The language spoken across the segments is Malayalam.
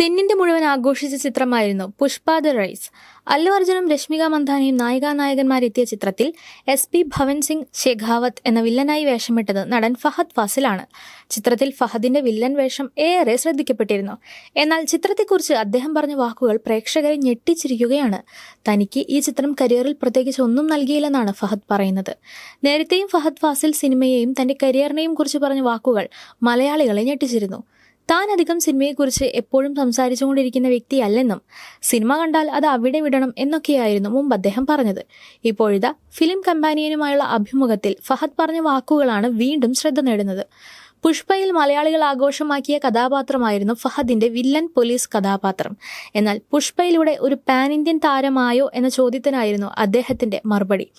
തെന്നിന്റെ മുഴുവൻ ആഘോഷിച്ച ചിത്രമായിരുന്നു പുഷ്പ ദ റൈസ്. അല്ലു അർജുനും രശ്മിക മന്ദാനയും നായികാനായകന്മാരെത്തിയ ചിത്രത്തിൽ എസ് പി ഭവൻ സിംഗ് ഷെഖാവത്ത് എന്ന വില്ലനായി വേഷമിട്ടത് നടൻ ഫഹദ് ഫാസിലാണ്. ചിത്രത്തിൽ ഫഹദിന്റെ വില്ലൻ വേഷം ഏറെ ശ്രദ്ധിക്കപ്പെട്ടിരുന്നു. എന്നാൽ ചിത്രത്തെക്കുറിച്ച് അദ്ദേഹം പറഞ്ഞ വാക്കുകൾ പ്രേക്ഷകരെ ഞെട്ടിച്ചിരിക്കുകയാണ്. തനിക്ക് ഈ ചിത്രം കരിയറിൽ പ്രത്യേകിച്ച് ഒന്നും നൽകിയില്ലെന്നാണ് ഫഹദ് പറയുന്നത്. നേരത്തെയും ഫഹദ് ഫാസിൽ സിനിമയെയും തന്റെ കരിയറിനെയും കുറിച്ച് പറഞ്ഞ വാക്കുകൾ മലയാളികളെ ഞെട്ടിച്ചിരുന്നു. താൻ അധികം സിനിമയെക്കുറിച്ച് എപ്പോഴും സംസാരിച്ചുകൊണ്ടിരിക്കുന്ന വ്യക്തിയല്ലെന്നും സിനിമ കണ്ടാൽ അത് അവിടെ വിടണം എന്നൊക്കെയായിരുന്നു മുമ്പ് അദ്ദേഹം പറഞ്ഞത്. ഇപ്പോഴിതാ ഫിലിം കമ്പാനിയനുമായുള്ള അഭിമുഖത്തിൽ ഫഹദ് പറഞ്ഞ വാക്കുകളാണ് വീണ്ടും ശ്രദ്ധ നേടുന്നത്. പുഷ്പയിൽ മലയാളികൾ ആഘോഷമാക്കിയ കഥാപാത്രമായിരുന്നു ഫഹദിന്റെ വില്ലൻ പോലീസ് കഥാപാത്രം. എന്നാൽ പുഷ്പയിലൂടെ ഒരു പാൻ ഇന്ത്യൻ താരമായോ എന്ന ചോദ്യത്തിനായിരുന്നു അദ്ദേഹത്തിന്റെ മറുപടി.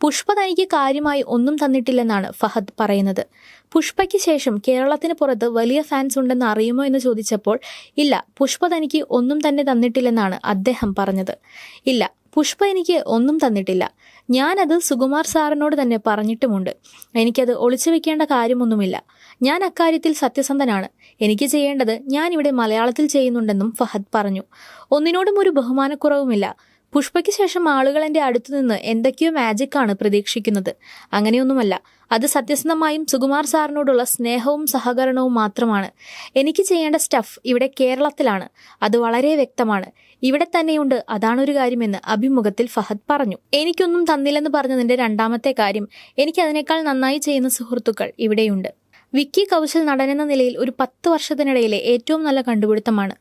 പുഷ്പ തനിക്ക് കാര്യമായി ഒന്നും തന്നിട്ടില്ലെന്നാണ് ഫഹദ് പറയുന്നത്. പുഷ്പയ്ക്ക് ശേഷം കേരളത്തിന് പുറത്ത് വലിയ ഫാൻസ് ഉണ്ടെന്ന് അറിയുമോ എന്ന് ചോദിച്ചപ്പോൾ ഇല്ല പുഷ്പ തനിക്ക് ഒന്നും തന്നെ തന്നിട്ടില്ലെന്നാണ് അദ്ദേഹം പറഞ്ഞത്. ഇല്ല പുഷ്പ എനിക്ക് ഒന്നും തന്നിട്ടില്ല. ഞാനത് സുകുമാർ സാറിനോട് തന്നെ പറഞ്ഞിട്ടുമുണ്ട്. എനിക്കത് ഒളിച്ചു വെക്കേണ്ട കാര്യമൊന്നുമില്ല. ഞാൻ അക്കാര്യത്തിൽ സത്യസന്ധനാണ്. എനിക്ക് ചെയ്യേണ്ടത് ഞാൻ ഇവിടെ മലയാളത്തിൽ ചെയ്യുന്നുണ്ടെന്നും ഫഹദ് പറഞ്ഞു. ഒന്നിനോടും ഒരു ബഹുമാനക്കുറവുമില്ല. പുഷ്പയ്ക്ക് ശേഷം ആളുകൾ എന്റെ അടുത്തു നിന്ന് എന്തൊക്കെയോ മാജിക്കാണ് പ്രതീക്ഷിക്കുന്നത്. അങ്ങനെയൊന്നുമല്ല. അത് സത്യസന്ധമായും സുകുമാർ സാറിനോടുള്ള സ്നേഹവും സഹകരണവും മാത്രമാണ്. എനിക്ക് ചെയ്യേണ്ട സ്റ്റഫ് ഇവിടെ കേരളത്തിലാണ്. അത് വളരെ വ്യക്തമാണ്. ഇവിടെ തന്നെയുണ്ട്. അതാണൊരു കാര്യമെന്ന് അഭിമുഖത്തിൽ ഫഹദ് പറഞ്ഞു. എനിക്കൊന്നും തന്നില്ലെന്ന് പറഞ്ഞതിന്റെ രണ്ടാമത്തെ കാര്യം എനിക്ക് അതിനേക്കാൾ നന്നായി ചെയ്യുന്ന സുഹൃത്തുക്കൾ ഇവിടെയുണ്ട്. വിക്കി കൗശൽ നടനെന്ന നിലയിൽ ഒരു പത്ത് വർഷത്തിനിടയിലെ ഏറ്റവും നല്ല കണ്ടുപിടുത്തമാണ്.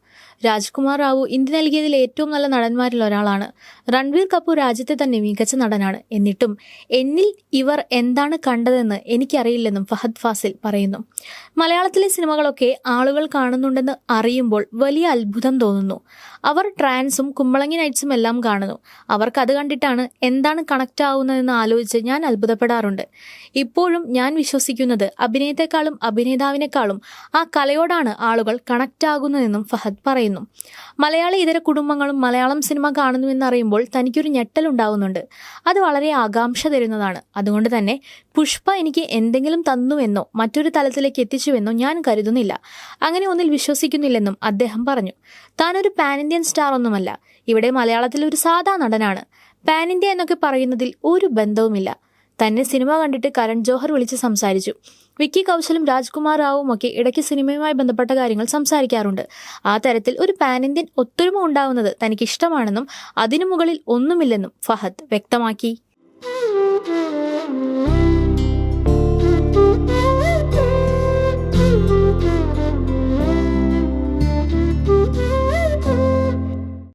രാജ്കുമാർ റാവു ഇന്ത്യ നൽകിയതിൽ ഏറ്റവും നല്ല നടന്മാരിൽ ഒരാളാണ്. രൺവീർ കപൂർ രാജ്യത്തെ തന്നെ മികച്ച നടനാണ്. എന്നിട്ടും എന്നിൽ ഇവർ എന്താണ് കണ്ടതെന്ന് എനിക്കറിയില്ലെന്നും ഫഹദ് ഫാസിൽ പറയുന്നു. മലയാളത്തിലെ സിനിമകളൊക്കെ ആളുകൾ കാണുന്നുണ്ടെന്ന് അറിയുമ്പോൾ വലിയ അത്ഭുതം തോന്നുന്നു. അവർ ട്രാൻസും കുമ്പളങ്ങി നൈറ്റ്സും എല്ലാം കാണുന്നു. അവർക്ക് അത് കണ്ടിട്ടാണ് എന്താണ് കണക്റ്റ് ആവുന്നതെന്ന് ആലോചിച്ച് ഞാൻ അത്ഭുതപ്പെടാറുണ്ട്. ഇപ്പോഴും ഞാൻ വിശ്വസിക്കുന്നത് അഭിനയത്തെക്കാളും അഭിനേതാവിനേക്കാളും ആ കലയോടാണ് ആളുകൾ കണക്റ്റ് ആകുന്നതെന്നും ഫഹദ് പറയുന്നു. മലയാളി ഇതര കുടുംബങ്ങളും മലയാളം സിനിമ കാണുന്നു എന്നറിയുമ്പോൾ തനിക്കൊരു ഞെട്ടലുണ്ടാവുന്നുണ്ട് അത് വളരെ ആകാംക്ഷ തരുന്നതാണ്. അതുകൊണ്ട് തന്നെ പുഷ്പ എനിക്ക് എന്തെങ്കിലും തന്നുവെന്നോ മറ്റൊരു തലത്തിലേക്ക് എത്തിച്ചുവെന്നോ ഞാൻ കരുതുന്നില്ല. അങ്ങനെ ഒന്നിൽ വിശ്വസിക്കുന്നില്ലെന്നും അദ്ദേഹം പറഞ്ഞു. താനൊരു പാൻ ഇന്ത്യൻ സ്റ്റാർ ഒന്നുമല്ല. ഇവിടെ മലയാളത്തിൽ ഒരു സാധാ നടനാണ്. പാൻ ഇന്ത്യ എന്നൊക്കെ പറയുന്നതിൽ ഒരു ബന്ധവുമില്ല. തന്നെ സിനിമ കണ്ടിട്ട് കരൺ ജോഹർ വിളിച്ച് സംസാരിച്ചു. വിക്കി കൗശലും രാജ്കുമാർ റാവുവും ഒക്കെ ഇടയ്ക്ക് സിനിമയുമായി ബന്ധപ്പെട്ട കാര്യങ്ങൾ സംസാരിക്കാറുണ്ട്. ആ തരത്തിൽ ഒരു പാൻ ഇന്ത്യൻ ഒത്തൊരുമ ഉണ്ടാവുന്നത് തനിക്ക് ഇഷ്ടമാണെന്നും അതിനു മുകളിൽ ഒന്നുമില്ലെന്നും ഫഹദ് വ്യക്തമാക്കി.